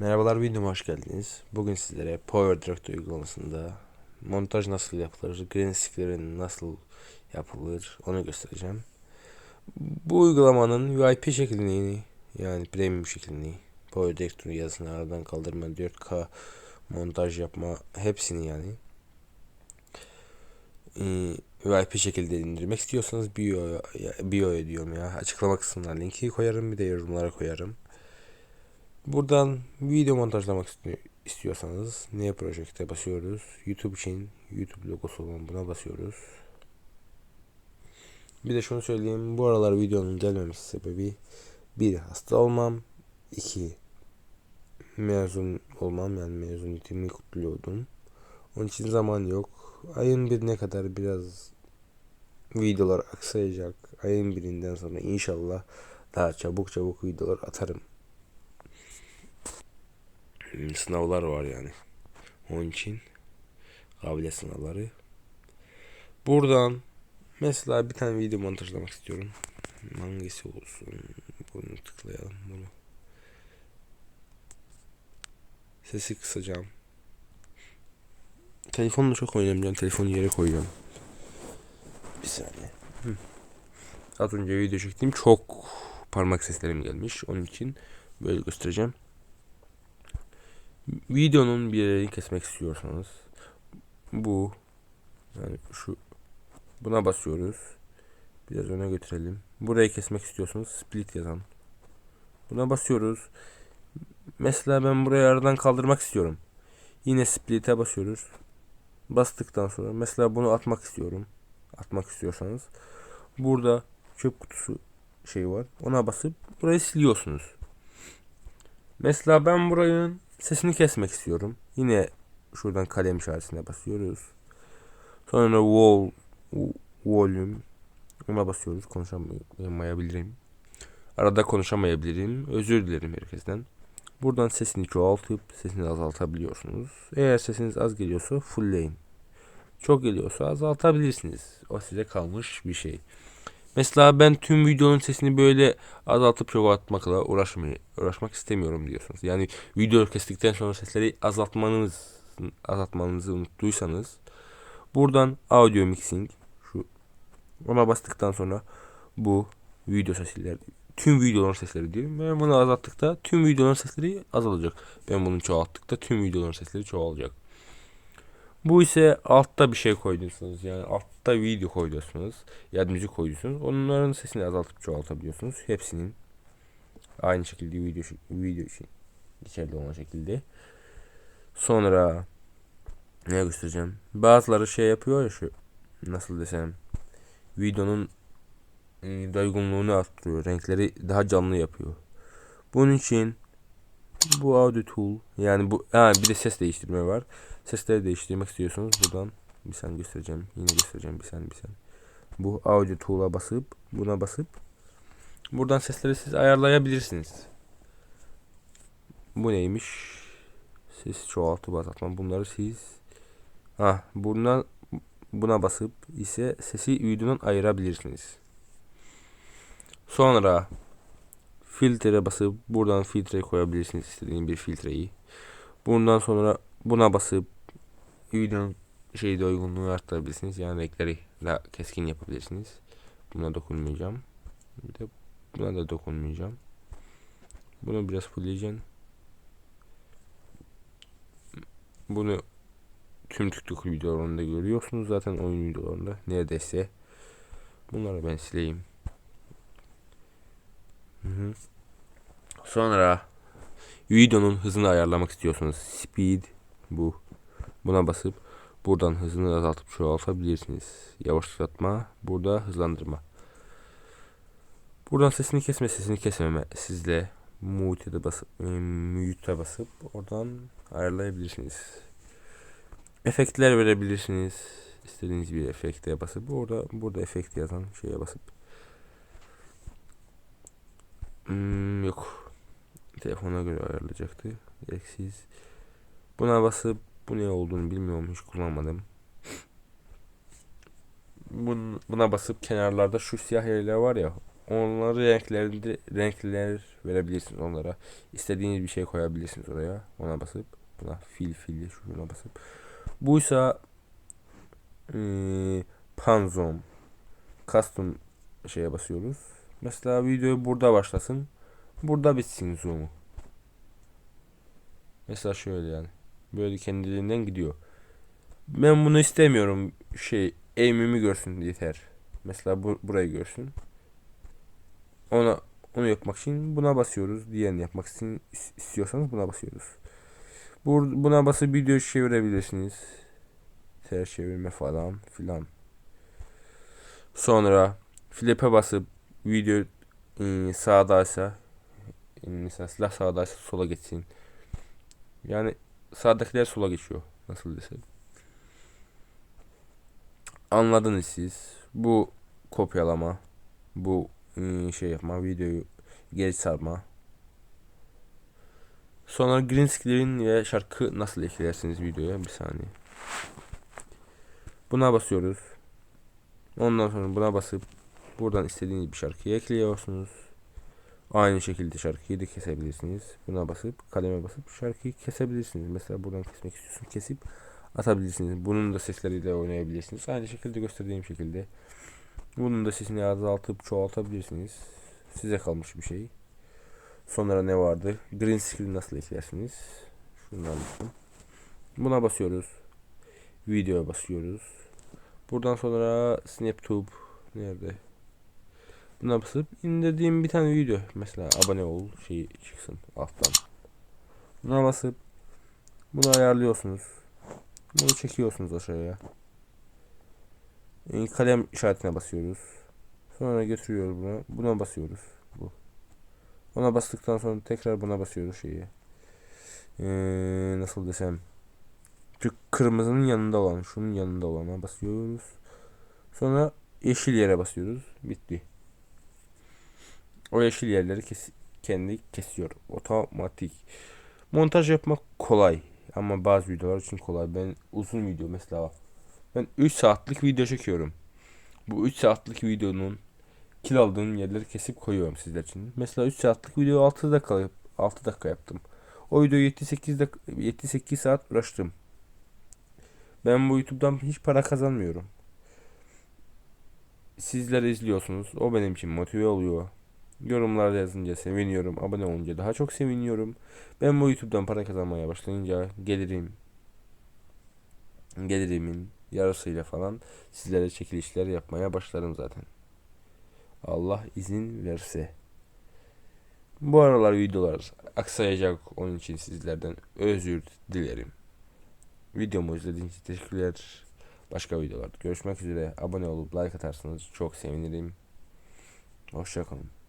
Merhabalar videoma hoş geldiniz. Bugün sizlere Power Director uygulamasında montaj nasıl yapılır, green screen nasıl yapılır onu göstereceğim. Bu uygulamanın VIP şeklini yani premium şeklini Power Director yazısını aradan kaldırma, 4K montaj yapma hepsini yani VIP şekilde indirmek istiyorsanız bio bio'ya diyorum ya açıklama kısmına linki koyarım bir de yorumlara koyarım. Buradan video montajlamak istiyorsanız New Project'e basıyoruz. YouTube için YouTube logosu olan buna basıyoruz. Bir de şunu söyleyeyim. Bu aralar videonun gelmemesi sebebi bir hasta olmam, iki mezun olmam yani mezuniyetimi kutluyordum. Onun için zaman yok. Ayın birine kadar biraz videolar aksayacak. Ayın birinden sonra inşallah daha çabuk çabuk videolar atarım sınavlar var yani. Onun için kabiliyet sınavları. Buradan mesela bir tane video montajlamak istiyorum. Hangisi olsun? Bunu tıklayalım bunu. Sesi kısacağım. Telefonla çok oynamayacağım. Telefonu yere koyacağım. Bir saniye. Hı. Az önce video çektiğim çok parmak seslerim gelmiş. Onun için böyle göstereceğim videonun bir yerini kesmek istiyorsanız bu yani şu buna basıyoruz. Biraz öne götürelim. Burayı kesmek istiyorsanız split yazan. Buna basıyoruz. Mesela ben burayı aradan kaldırmak istiyorum. Yine split'e basıyoruz. Bastıktan sonra mesela bunu atmak istiyorum. Atmak istiyorsanız burada çöp kutusu şey var. Ona basıp burayı siliyorsunuz. Mesela ben buranın Sesini kesmek istiyorum. Yine şuradan kalem işaretine basıyoruz. Sonra wall volume ona basıyoruz. Konuşamayabilirim. Arada konuşamayabilirim. Özür dilerim herkesten. Buradan sesini çoğaltıp sesini azaltabiliyorsunuz. Eğer sesiniz az geliyorsa fullleyin. Çok geliyorsa azaltabilirsiniz. O size kalmış bir şey. Mesela ben tüm videonun sesini böyle azaltıp çoğaltmakla uğraşmayı, uğraşmak istemiyorum diyorsunuz. Yani video kestikten sonra sesleri azaltmanız azaltmanızı unuttuysanız buradan audio mixing şu ona bastıktan sonra bu video sesleri tüm videoların sesleri diyorum. Ben bunu azalttıkta tüm videoların sesleri azalacak. Ben bunu çoğalttıkta tüm videoların sesleri çoğalacak. Bu ise altta bir şey koyduysanız yani altta video koyuyorsunuz ya da müzik koyuyorsunuz. Onların sesini azaltıp çoğaltabiliyorsunuz. Hepsinin aynı şekilde video video için geçerli olan şekilde. Sonra ne göstereceğim? Bazıları şey yapıyor ya şu nasıl desem videonun e, doygunluğunu arttırıyor. Renkleri daha canlı yapıyor. Bunun için bu audio tool yani bu ha, bir de ses değiştirme var. Sesleri değiştirmek istiyorsunuz buradan bir saniye göstereceğim. Yine göstereceğim bir saniye bir saniye. Bu audio tool'a basıp buna basıp buradan sesleri siz ayarlayabilirsiniz. Bu neymiş? Ses çoğaltıp azaltma. Bunları siz ha buna buna basıp ise sesi videodan ayırabilirsiniz. Sonra filtre basıp buradan filtre koyabilirsiniz istediğiniz bir filtreyi. Bundan sonra buna basıp videonun şeyde uygunluğunu arttırabilirsiniz. Yani renkleri daha keskin yapabilirsiniz. Buna dokunmayacağım. Bir de buna da dokunmayacağım. Bunu biraz fullleyeceğim. Bunu tüm TikTok videolarında görüyorsunuz zaten oyun videolarında neredeyse. Bunları ben sileyim. Hı hı. Sonra videonun hızını ayarlamak istiyorsanız speed bu. Buna basıp buradan hızını azaltıp çoğaltabilirsiniz. Yavaşlatma, burada hızlandırma. Buradan sesini kesme, sesini kesmeme sizle mute'e basıp e, mute'e basıp oradan ayarlayabilirsiniz. Efektler verebilirsiniz. İstediğiniz bir efekte basıp burada burada efekt yazan şeye basıp hmm, yok. Telefona göre ayarlayacaktı. Gereksiz. Buna basıp bu ne olduğunu bilmiyorum hiç kullanmadım. buna basıp kenarlarda şu siyah yerler var ya onları renklerinde renkler verebilirsiniz onlara. İstediğiniz bir şey koyabilirsiniz oraya. Ona basıp buna fil filli şuna basıp. Buysa eee panzom custom şeye basıyoruz. Mesela video burada başlasın. Burada bitsin zoom'u. Mesela şöyle yani. Böyle kendiliğinden gidiyor. Ben bunu istemiyorum. Şey aim'imi görsün yeter. Mesela bu, burayı görsün. Ona onu yapmak için buna basıyoruz. Diğerini yapmak için is- istiyorsanız buna basıyoruz. Bur buna basıp video çevirebilirsiniz. Ters çevirme falan filan. Sonra flip'e basıp video e, sağdaysa mesela silah sağdaysa sola geçsin. Yani sağdakiler sola geçiyor. Nasıl desem. Anladınız siz. Bu kopyalama. Bu e, şey yapma. Videoyu geri sarma. Sonra green screen ve şarkı nasıl eklersiniz videoya? Bir saniye. Buna basıyoruz. Ondan sonra buna basıp buradan istediğiniz bir şarkıyı ekliyorsunuz. Aynı şekilde şarkıyı da kesebilirsiniz. Buna basıp kaleme basıp şarkıyı kesebilirsiniz. Mesela buradan kesmek istiyorsun kesip atabilirsiniz. Bunun da sesleriyle oynayabilirsiniz. Aynı şekilde gösterdiğim şekilde. Bunun da sesini azaltıp çoğaltabilirsiniz. Size kalmış bir şey. Sonra ne vardı? Green screen nasıl eklersiniz? Şundan bakın. Buna basıyoruz. Videoya basıyoruz. Buradan sonra SnapTube nerede? Buna basıp indirdiğim bir tane video mesela abone ol şeyi çıksın alttan. Buna basıp bunu ayarlıyorsunuz. Bunu çekiyorsunuz aşağıya. Kalem işaretine basıyoruz. Sonra götürüyoruz bunu. Buna basıyoruz. Bu. Ona bastıktan sonra tekrar buna basıyoruz şeyi. Ee, nasıl desem. Şu kırmızının yanında olan, şunun yanında olana basıyoruz. Sonra yeşil yere basıyoruz. Bitti. O yeşil yerleri kes kendi kesiyor. Otomatik. Montaj yapmak kolay. Ama bazı videolar için kolay. Ben uzun video mesela ben 3 saatlik video çekiyorum. Bu 3 saatlik videonun kil aldığım yerleri kesip koyuyorum sizler için. Mesela 3 saatlik video 6 dakika yap- 6 dakika yaptım. O videoyu 7-8 dak 7-8 saat uğraştım. Ben bu YouTube'dan hiç para kazanmıyorum. Sizler izliyorsunuz. O benim için motive oluyor. Yorumlarda yazınca seviniyorum. Abone olunca daha çok seviniyorum. Ben bu YouTube'dan para kazanmaya başlayınca gelirim gelirimin yarısıyla falan sizlere çekilişler yapmaya başlarım zaten. Allah izin verse. Bu aralar videolar aksayacak onun için sizlerden özür dilerim. Videomu izlediğiniz için teşekkürler. Başka videolarda görüşmek üzere. Abone olup like atarsanız çok sevinirim. Hoşçakalın.